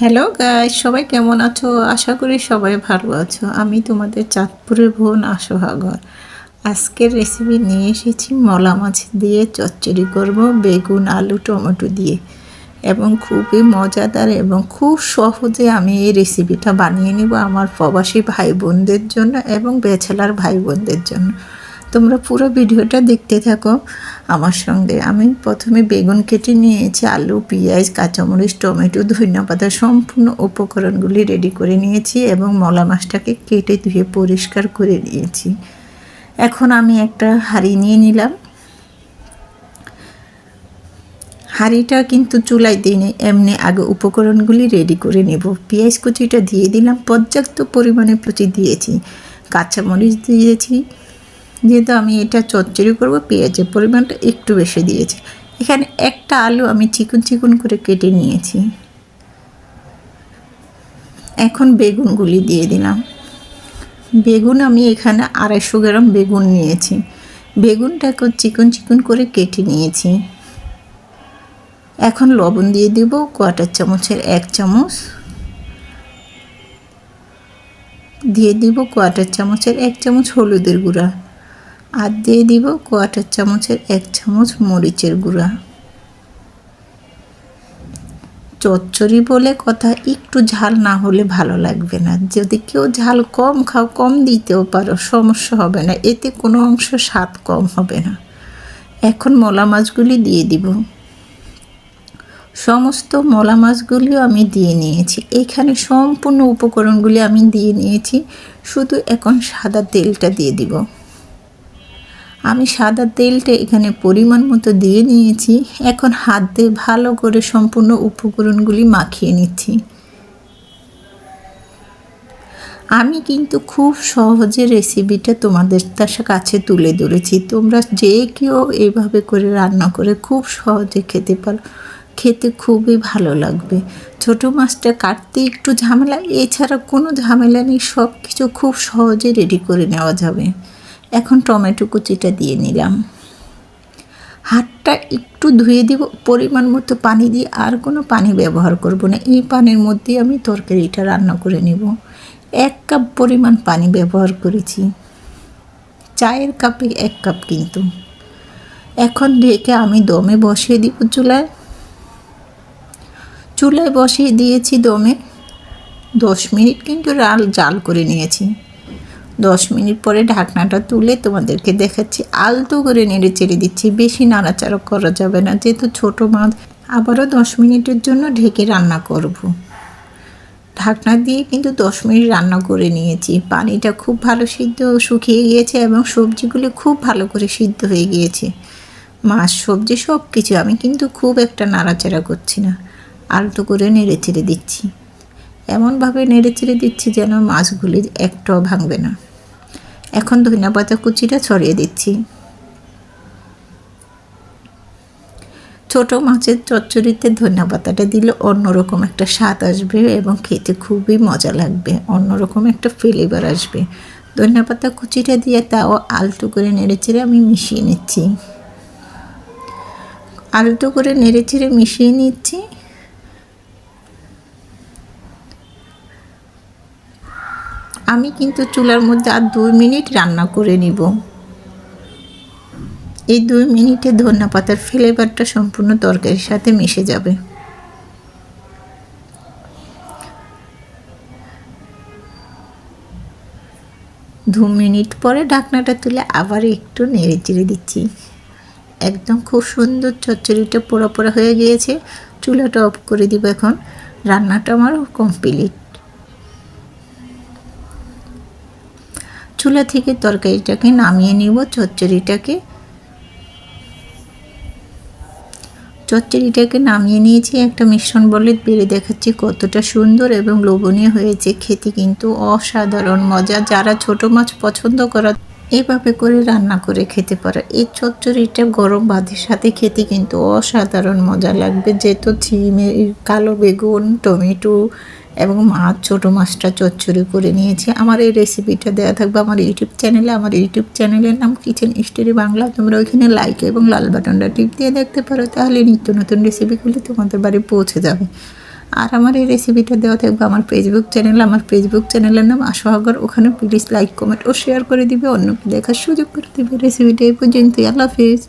Hello guys সবাই কেমন আছো? আশা করি সবাই ভালো আছো। আমি তোমাদের চাঁদপুরের বোন আশোহাগর আজকের রেসিপি নিয়ে এসেছি মলা মাছ দিয়ে চচ্চড়ি করব, বেগুন, আলু, টমেটো দিয়ে। এবং খুবই মজাদার এবং খুব সহজে আমি এই রেসিপিটা বানিয়ে নিব আমার প্রবাসী ভাই বোনদের জন্য এবং বেছেলার ভাই বোনদের জন্য। তোমরা পুরো ভিডিওটা দেখতে থাকো আমার সঙ্গে। আমি প্রথমে বেগুন কেটে নিয়েছি, আলু, পেঁয়াজ, কাঁচামরিচ, টমেটো, ধনিয়া পাতা, সম্পূর্ণ উপকরণগুলি রেডি করে নিয়েছি এবং মলা মাছটাকে কেটে ধুয়ে পরিষ্কার করে নিয়েছি। এখন আমি একটা হাঁড়ি নিয়ে নিলাম। হাঁড়িটা কিন্তু চুলায় দিই এমনি আগে উপকরণগুলি রেডি করে নেব। পেঁয়াজ কুচিটা দিয়ে দিলাম, পর্যাপ্ত পরিমাণে কুচি দিয়েছি, কাঁচামরিচ দিয়েছি যেহেতু আমি এটা চচ্চড়ি করব, পেঁয়াজের পরিমাণটা একটু বেশি দিয়েছি। এখানে একটা আলু আমি চিকন চিকুন করে কেটে নিয়েছি। এখন বেগুনগুলি দিয়ে দিলাম। বেগুন আমি এখানে আড়াইশো গ্রাম বেগুন নিয়েছি। বেগুনটাকে চিকন চিকন করে কেটে নিয়েছি। এখন লবণ দিয়ে দিব কোয়াটার চামচের এক চামচ। দিয়ে দিব কোয়াটার চামচের এক চামচ হলুদের গুঁড়া। আর দিয়ে দিব কোয়াটার চামচের এক চামচ মরিচের গুঁড়া। চচ্চড়ি বলে কথা একটু ঝাল না হলে ভালো লাগবে না। যদি কেউ ঝাল কম খাও, কম দিতেও পারো, সমস্যা হবে না। এতে কোনো অংশ স্বাদ কম হবে না। এখন মলা মাছগুলি দিয়ে দিব। সমস্ত মলা মাছগুলিও আমি দিয়ে নিয়েছি। এখানে সম্পূর্ণ উপকরণগুলি আমি দিয়ে নিয়েছি। শুধু এখন সাদা তেলটা দিয়ে দিব। আমি সাদা তেলটা এখানে পরিমাণ মতো দিয়ে নিয়েছি। এখন হাত দিয়ে ভালো করে সম্পূর্ণ উপকরণগুলি মাখিয়ে নিচ্ছি। আমি কিন্তু খুব সহজে রেসিপিটা তোমাদের তার কাছে তুলে ধরেছি। তোমরা যে কেউ এইভাবে করে রান্না করে খুব সহজে খেতে পারো। খেতে খুবই ভালো লাগবে। ছোটো মাছটা কাটতে একটু ঝামেলা, এছাড়া কোনো ঝামেলা নেই সব কিছু খুব সহজে রেডি করে নেওয়া যাবে। এখন টমেটো কুচিটা দিয়ে নিলাম। হাতটা একটু ধুয়ে দিব, পরিমাণ মতো পানি দিয়ে আর কোনো পানি ব্যবহার করব না। এই পানির মধ্যে আমি তরকারিটা রান্না করে নেব। এক কাপ পরিমাণ পানি ব্যবহার করেছি। চায়ের কাপে এক কাপ কিন্তু। এখন রেখে আমি দমে বসিয়ে দিব চুলায়। চুলায় বসিয়ে দিয়েছি দমে। দশ মিনিট কিন্তু রাল জাল করে নিয়েছি। দশ মিনিট পরে ঢাকনাটা তুলে তোমাদেরকে দেখাচ্ছি। আলতো করে নেড়ে চেড়ে দিচ্ছি, বেশি নাড়াচাড়া করা যাবে না। যেহেতু ছোটো মাছ, আবারও দশ মিনিটের জন্য ঢেকে রান্না করব। ঢাকনা দিয়ে কিন্তু দশ মিনিট রান্না করে নিয়েছি। পানিটা খুব ভালো সিদ্ধ শুকিয়ে গিয়েছে এবং সবজিগুলো খুব ভালো করে সিদ্ধ হয়ে গিয়েছে। মাছ, সবজি সব কিছু আমি কিন্তু খুব একটা নাড়াচাড়া করছি না। আলতো করে নেড়ে চেড়ে দিচ্ছি। এমনভাবে নেড়ে চেড়ে দিচ্ছি যেন মাছগুলি একটাও ভাঙবে না। এখন ধনিয়া পাতা কুচিটা ছড়িয়ে দিচ্ছি। ছোট মাছের চচ্চড়িতে ধনিয়া পাতাটা দিলে অন্যরকম একটা স্বাদ আসবে এবং খেতে খুবই মজা লাগবে, অন্যরকম একটা ফ্লেভার আসবে। ধনিয়া পাতা কুচিটা দিয়ে তাও আলতো করে নেড়ে চেড়ে আমি মিশিয়ে নিচ্ছি। আলতো করে নেড়ে চেড়ে মিশিয়ে নিচ্ছি। আমি কিন্তু চুলার মধ্যে আর দুই মিনিট রান্না করে নিব। এই দুই মিনিটে ধনিয়া পাতার ফ্লেভারটা সম্পূর্ণ তরকারির সাথে মিশে যাবে। দু মিনিট পরে ঢাকনাটা তুলে আবার একটু নেড়ে চেড়ে দিচ্ছি। একদম খুব সুন্দর চচ্চড়িটা পোড়া পোড়া হয়ে গিয়েছে। চুলাটা অফ করে দিব এখন। রান্নাটা আমার কমপ্লিট চুলা থেকে তরকারিটাকে নামিয়ে নিব, চচ্চড়িটাকে। চচ্চড়িটাকে নামিয়ে নিয়েছি, একটা মিশ্রণ বলে বেড়ে দেখাচ্ছি কতটা সুন্দর এবং লোভনীয় হয়েছে। খেতে কিন্তু অসাধারণ মজা। যারা ছোট মাছ পছন্দ করা, এভাবে করে রান্না করে খেতে পারে। এই চচ্চড়িটা গরম ভাতের সাথে খেতে কিন্তু অসাধারণ মজা লাগবে। যেহেতু ঝিমে কালো বেগুন, টমেটো এবং মাছ ছোটো মাছটা চচ্চড়ি করে নিয়েছি। আমার এই রেসিপিটা দেওয়া থাকবে আমার ইউটিউব চ্যানেলে আমার ইউটিউব চ্যানেলের নাম কিচেন স্টোরি বাংলা তোমরা ওইখানে লাইক এবং লাল বাটনটা টিপ দিয়ে দেখতে পারো, তাহলে নিত্য নতুন রেসিপিগুলি তোমাদের বাড়ি পৌঁছে যাবে। আর আমার এই রেসিপিটা দেওয়া থাকবে আমার ফেসবুক চ্যানেল আমার ফেসবুক চ্যানেলের নাম আশাগর ওখানে প্লিজ লাইক কমেন্ট ও শেয়ার করে দিবে। অন্যকে দেখার সুযোগ করে দেবে। রেসিপিটা এই পর্যন্তই। আল্লাহ হাফিজ।